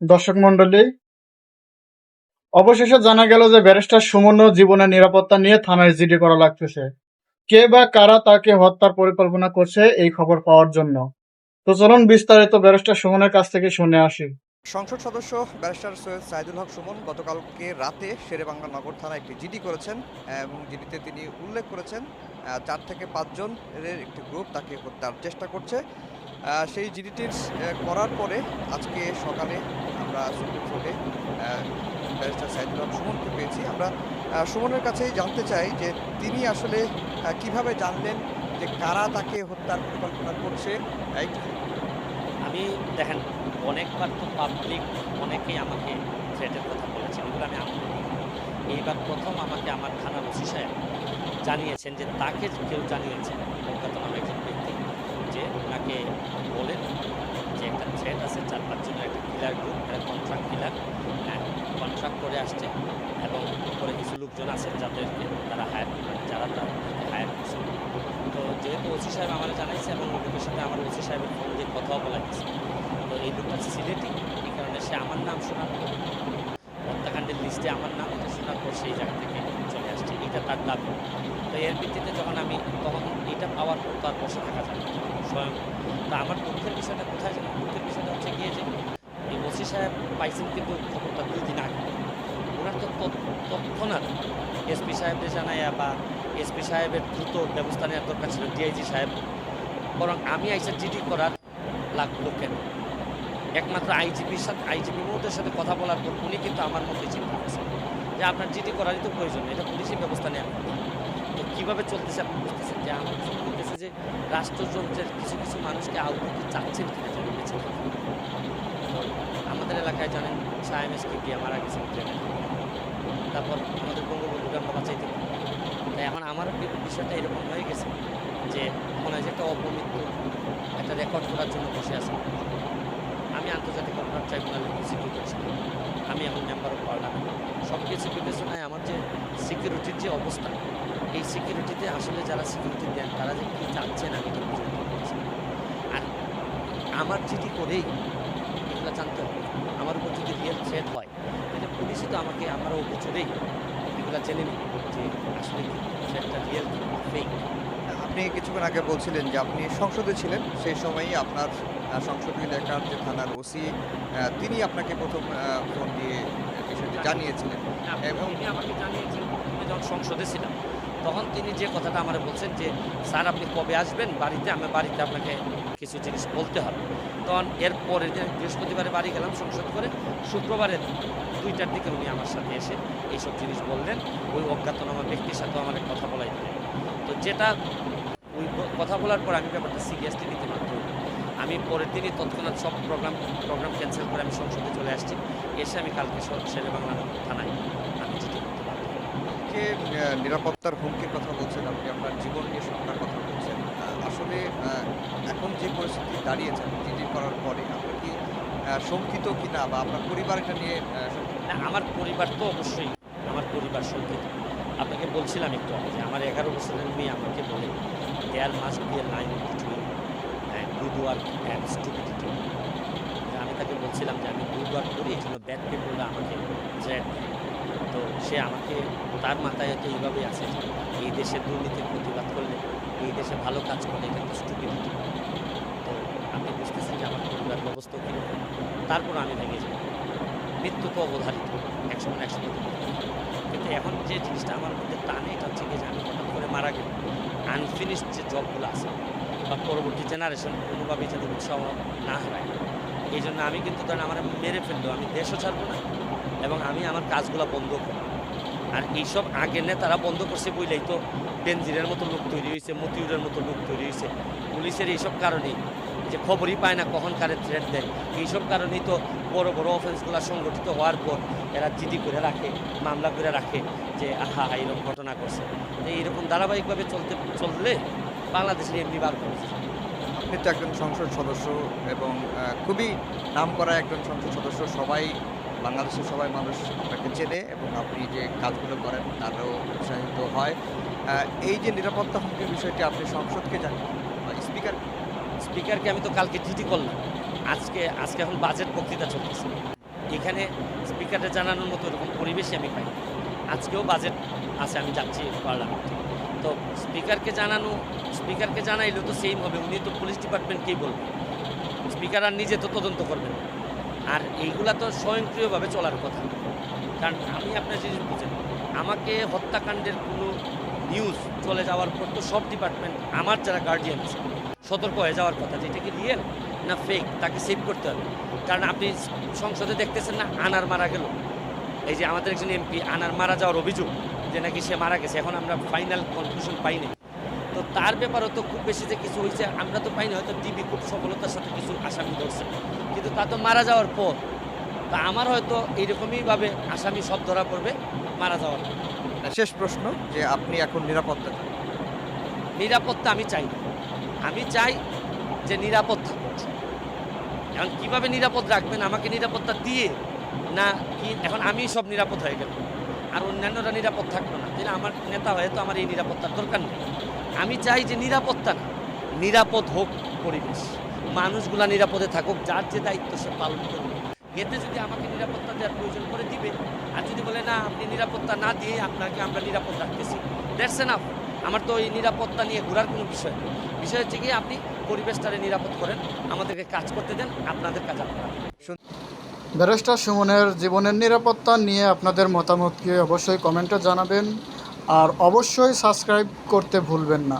দর্শক মন্ডলী অবশেষে জানা গেল যে ব্যারিস্টার সুমন জীবনের নিরাপত্তা নিয়ে থানায় জিডি করা লাগতেছে। কে বা কারা তাকে হত্যার পরিকল্পনা করছে এই খবর পাওয়ার জন্য। তো চলুন বিস্তারিত ব্যারিস্টার সুমনের কাছ থেকে শুনে আসি। সংসদ সদস্য ব্যারিস্টার সৈয়দ সাইদুল হক সুমন গতকালকে রাতে শেরেবাংলা নগর থানায় একটি জিডি করেছেন, এবং জিডিতে তিনি উল্লেখ করেছেন চার থেকে পাঁচজন এর একটি গ্রুপ তাকে হত্যার চেষ্টা করছে। সেই জিডিটির করার পরে আজকে সকালে আমরা সুপ্রিম কোর্টে ব্যারিস্টার সাইদুল সুমনকে পেয়েছি। আমরা সুমনের কাছেই জানতে চাই যে তিনি আসলে কীভাবে জানলেন যে কারা তাকে হত্যার পরিকল্পনা করছে? আমি, দেখেন, অনেকবার তো পাবলিক অনেকেই আমাকে থ্রেটের কথা বলেছেন, এগুলো আমি এইবার প্রথম আমাকে আমার থানার ওসি সাহেব জানিয়েছেন যে তাকে কেউ জানিয়েছেন ওনাকে বলেন যে একটা থ্রেট আছে চার পাঁচজনের একটা কিলার গ্রুপ একটা কন্ট্রাক্ট কিলার কন্ট্রাক্ট করে আসছে এবং উপরে কিছু লোকজন আছে যাদেরকে তারা হায়ার যারা তাদেরকে হায়ার করছে। তো যেহেতু ওসি সাহেব আমার জানাইছে এবং লোকের সাথে আমার ওসি সাহেবের ফোন দিয়ে কথাও বলা গেছে তো এই লোকটা সিলেটি, এই কারণে সে আমার নাম শোনার হত্যাকাণ্ডের লিস্টে আমার নাম এটা শোনার পর সেই জায়গা থেকে এটা তার দাবি। তো এর ভিত্তিতে যখন আমি তখন এটা পাওয়ার পর তো আর বসে থাকা না। স্বয়ং। তা আমার দুঃখের বিষয়টা কোথায় জানেন দুঃখের বিষয়টা হচ্ছে গিয়ে যে এই ওসি সাহেব পাইছেন কিন্তু খবরটা দুই দিন আগে। ওনার তো তৎ- তৎক্ষণাৎ এসপি সাহেবদের জানাইয়া বা এসপি সাহেবের দ্রুত ব্যবস্থা নেওয়ার দরকার ছিল, ডিআইজি সাহেব। বরং আমি আইসা জিডি করার লাগল কেন? একমাত্র আইজিপির সাথে, আইজিপি মহোদয়ের সাথে কথা বলার পর উনি কিন্তু আমার মধ্যে চিন্তা করেছেন। যে আপনার জিডি করারই তো প্রয়োজন, এটা পুলিশের ব্যবস্থা নেওয়া তো কীভাবে চলতেছে আপনি বুঝতেছেন? যে আমার হইতেছে যে রাষ্ট্রযন্ত্রের কিছু কিছু মানুষকে আউটপুট চাচ্ছেন কিনা জানি বেঁচে থাকতে। তো আমাদের এলাকায় জানেন, সায়েম এসকে গিয়ে মারা ট্রেনে তারপর আমাদের বঙ্গবন্ধুকে আমরা বাঁচাইতে তাই এখন আমার বিষয়টা এরকম হয়ে গেছে যে মনে হয় যে একটা অপমৃত্যু, একটা রেকর্ড করার জন্য বসে আছে। আমি আন্তর্জাতিক অপরাধ ট্রাইব্যুনালে প্রসিকিউটর ছিলাম আমি এখন মেম্বার অফ পার্লামেন্ট বিবেচনায় আমার যে সিকিউরিটির যে অবস্থা, এই সিকিউরিটিতে আসলে যারা সিকিউরিটি দেন, তারা যে কী চাচ্ছেন আমি তো আর আমার চিঠি করেই এগুলো জানতে হবে। আমার উপর যদি রিয়েল থ্রেট হয়, তাহলে পুলিশই তো আমাকে আমার অভিযোগেই এগুলো জেনে নেবে যে আসলে থ্রেটটা রিয়েল ফেক আপনি কিছুক্ষণ আগে বলছিলেন যে আপনি সংসদে ছিলেন, সেই সময়ই আপনার সংসদীয় এলাকার যে থানার ওসি তিনি আপনাকে প্রথম ফোন দিয়ে জানিয়েছিলেন। এবং- তিনি আমাকে জানিয়েছেন আমি যখন সংসদে ছিলাম তখন তিনি যে কথাটা আমার বলছেন যে স্যার আপনি কবে আসবেন বাড়িতে? আমি বাড়িতে আপনাকে কিছু জিনিস বলতে হবে। তখন এর পরের দিন বৃহস্পতিবারে বাড়ি গেলাম সংসদ করে শুক্রবারে দুইটার দিকে উনি আমার সাথে এসে এইসব জিনিস বললেন। ওই অজ্ঞাতনামা ব্যক্তির সাথেও আমাকে কথা বলাই দিলেন তো যেটা ওই কথা বলার পর আমি ব্যাপারটা সিরিয়াসলি নিতে হই। আমি পরের দিনই তৎক্ষণাৎ সব প্রোগ্রাম প্রোগ্রাম ক্যান্সেল করে আমি সংসদে চলে আসছি। এসে আমি কালকে শেরে বাংলা থানায় আমি চিঠি করতে পারব। যে নিরাপত্তার হুমকির কথা বলছেন আপনি আপনার জীবন নিয়ে শঙ্কার কথা বলছেন আসলে এখন যে পরিস্থিতি দাঁড়িয়েছেন জিডি করার পরে আপনার কি শঙ্কিত কিনা বা আপনার পরিবার এটা নিয়ে না আমার পরিবার তো অবশ্যই আমার পরিবার শঙ্কিত। আপনাকে বলছিলাম একটু আগে যে আমার এগারো বছরের মেয়ে আমাকে বলে there must be a line between good work and stupidity আমি তাকে বলছিলাম যে, আমি গুড ওয়ার্ক করি এই জন্য ব্যাড পিপুলরা আমাকে দেয় তো সে আমাকে, তার মাথায় তো এইভাবেই আছে এই দেশের দুর্নীতির প্রতিবাদ করলে, এই দেশে ভালো কাজ করলে এটা একটা স্টুপিডিটি তো আপনি বুঝতেছেন যে আমার পরিবার ব্যবস্থা কীরকম তারপর আমি ভেঙে যাই। মৃত্যু তো অবধারিত, একসময় একসময় কিন্তু এখন যে জিনিসটা আমার মধ্যে টানে, এটা হচ্ছে যে আমি হঠাৎ করে মারা গেলে আনফিনিশড যে জবগুলো আছে বা পরবর্তী জেনারেশন কোনোভাবেই যাতে উৎসাহ না হারায়। এই জন্য আমি কিন্তু ধরেন আমার মেরে ফেললেও আমি দেশও ছাড়বো না এবং আমি আমার কাজগুলো বন্ধ করব। আর এইসব আগে নেতারা বন্ধ করছে বইলেই তো, বেনজিরের মতো লোক তৈরি হয়েছে মতিউরের মতো লোক তৈরি হয়েছে পুলিশের এইসব কারণেই। যে খবরই পায় না কখন কারে থ্রেট দেয়। এইসব কারণেই তো বড় বড় অফেন্সগুলো সংগঠিত হওয়ার পর এরা জিডি করে রাখে, মামলা করে রাখে যে, আহা, এরকম ঘটনা করছে। এইরকম ধারাবাহিকভাবে চলতে, চললে বাংলাদেশের এমনি বার করেছে আপনি তো একজন সংসদ সদস্য এবং খুবই নাম করা একজন সংসদ সদস্য। সবাই বাংলাদেশের সবাই মানুষ আপনাকে চেনে এবং আপনি যে কাজগুলো করেন তারও উৎসাহিত হয়। এই যে নিরাপত্তা হুমকির বিষয়টি আপনি সংসদকে জানেন স্পিকার স্পিকারকে? আমি তো কালকে চিঠি করলাম। আজকে আজকে এখন বাজেট বক্তৃতা চলতেছে। এখানে স্পিকারে জানানোর মতো এরকম পরিবেশই আমি পাই আজকেও বাজেট আছে আমি যাচ্ছি পার্লামেন্টে। তো স্পিকারকে জানানো, স্পিকারকে জানাইলেও তো সেম হবে। উনি তো পুলিশ ডিপার্টমেন্টকেই বলবেন স্পিকার আর নিজে তো তদন্ত করবেন আর এইগুলা তো স্বয়ংক্রিয়ভাবে চলার কথা। কারণ আমি আপনার জিনিস বুঝেন, আমাকে হত্যাকাণ্ডের কোনো নিউজ চলে যাওয়ার পর তো সব ডিপার্টমেন্ট আমার যারা গার্ডিয়ান আছে, সতর্ক হয়ে যাওয়ার কথা। যে এটা কি রিয়েল না ফেক তাকে সেভ করতে হবে। কারণ আপনি সংসদে দেখতেছেন না, আনার মারা গেল। এই যে আমাদের একজন এমপি আনার মারা যাওয়ার অভিযোগ। যে নাকি সে মারা গেছে এখন আমরা ফাইনাল কনক্লুশন পাইনি। তো তার ব্যাপারেও তো খুব বেশি যে কিছু হয়েছে আমরা তো পাইনি হয়তো টিভি খুব সফলতার সাথে কিছু আসামি ধরছে। কিন্তু তা তো মারা যাওয়ার পর তা আমার হয়তো এইরকমইভাবে আসামি সব ধরা পড়বে মারা যাওয়ার পর। শেষ প্রশ্ন যে আপনি এখন নিরাপত্তা। নিরাপত্তা আমি চাই না। আমি চাই যে নিরাপদ থাকুক। এখন কীভাবে নিরাপদ রাখবেন আমাকে নিরাপত্তা দিয়ে না কি এখন আমি সব নিরাপদ হয়ে গেল আর অন্যান্যরা নিরাপদ থাকল না। তাহলে আমার নেতা হয়তো আমার এই নিরাপত্তার দরকার নেই। আমি চাই যে নিরাপত্তা না নিরাপদ হোক পরিবেশ। মানুষগুলা নিরাপদে থাকুক, যার যে দায়িত্ব সে পালন করবে এতে যদি আমাকে নিরাপত্তা দেওয়ার প্রয়োজন করে দিবে, আর যদি বলে, না, আপনি নিরাপত্তা না দিয়ে আপনাকে আমরা নিরাপদ রাখতেছি দ্যাটস এনাফ আমার তো এই নিরাপত্তা নিয়ে ঘোরার কোনো বিষয় নেই। বিষয় হচ্ছে কি, আপনি পরিবেশটারে নিরাপদ করেন, আমাদেরকে কাজ করতে দেন, আপনাদের কাজ আপনারা ব্যারিস্টার সুমনের জীবনের নিরাপত্তা নিয়ে আপনাদের মতামতকে অবশ্যই কমেন্টে জানাবেন। আর অবশ্যই সাবস্ক্রাইব করতে ভুলবেন না।